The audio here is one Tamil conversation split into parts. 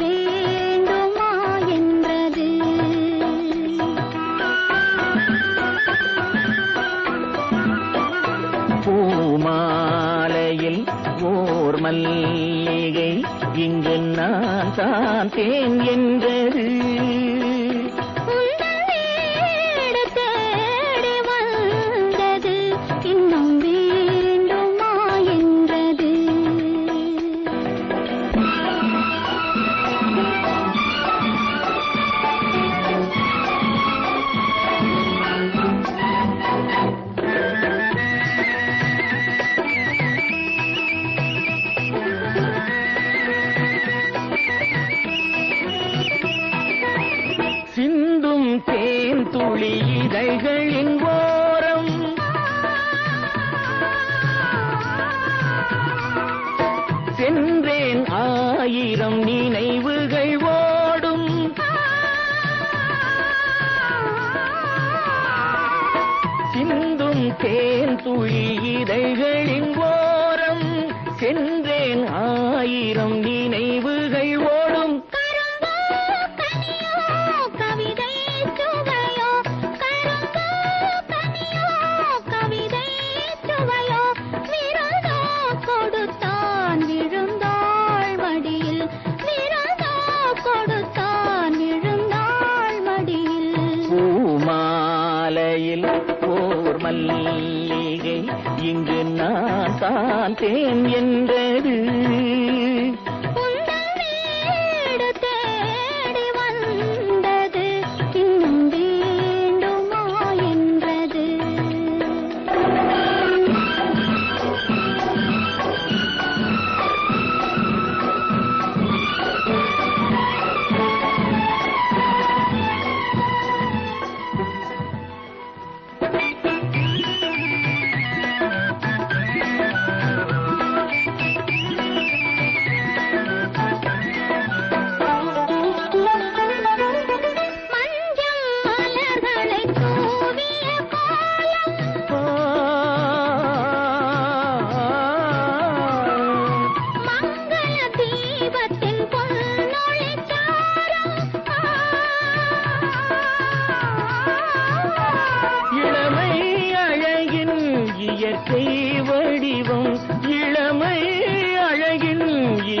வேண்டுமா என்றது. பூமாலையில் ஓர் மல்லிகை இங்கு நான் தான் தேன் என்றது. சிந்தும் தேன் துளி இதழ்களின் ஓரம் சென்றேன் ஆயிரம் நினைவுகள் ஓடும். சிந்தும் தேன் துளி இதழ்களின் ஓரம் சென்றேன் ஆயிரம் நினை மல்லிகை இங்கு நான் தான் என்றது.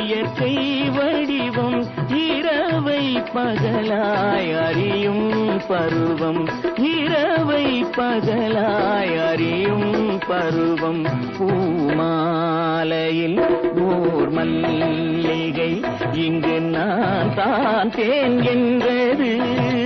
இயற்கை வடிவம் இரவை பகலாய் அறியும் பருவம். இரவை பகலாய் அறியும் பருவம். பூமாலையில் ஊர் மல்லிகை இங்கு நான் தான் தேன் என்றது.